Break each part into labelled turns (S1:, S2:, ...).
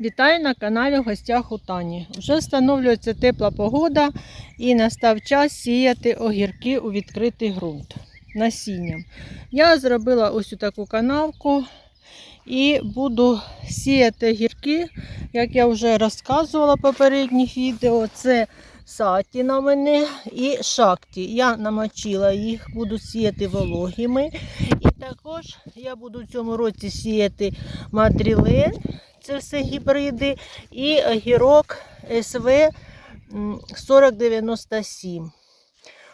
S1: Вітаю на каналі гостях у Тані. Вже встановлюється тепла погода і настав час сіяти огірки у відкритий ґрунт насінням. Я зробила ось таку канавку і буду сіяти огірки, як я вже розказувала в попередніх відео. Це саті на мене і шакті. Я намочила їх, буду сіяти вологими. Також я буду в цьому році сіяти мадрілен це все гібриди, і огірок СВ м, 4097.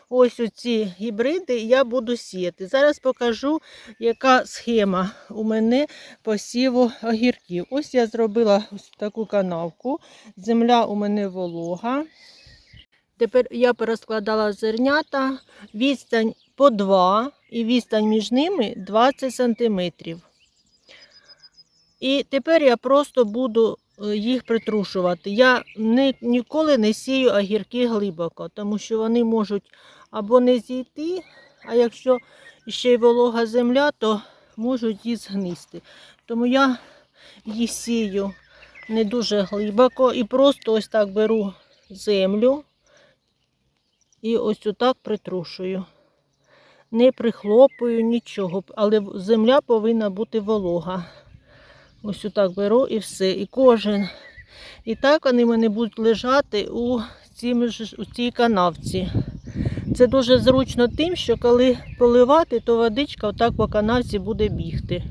S1: Ось оці гібриди я буду сіяти. Зараз покажу, яка схема у мене посіву огірків. Ось я зробила ось таку канавку. Земля у мене волога. Тепер я порозкладала зернята, відстань по 2 і відстань між ними 20 сантиметрів. І тепер я просто буду е, їх притрушувати. Я ні, ніколи не сію огірки глибоко, тому що вони можуть або не зійти, а якщо ще й волога земля, то можуть і згнисти. Тому я їх сію не дуже глибоко і просто ось так беру землю і ось отак притрушую. Не прихлопую нічого, але земля повинна бути волога. Ось отак беру і все. І кожен. І так вони мене будуть лежати у, цій, у цій канавці. Це дуже зручно тим, що коли поливати, то водичка отак по канавці буде бігти.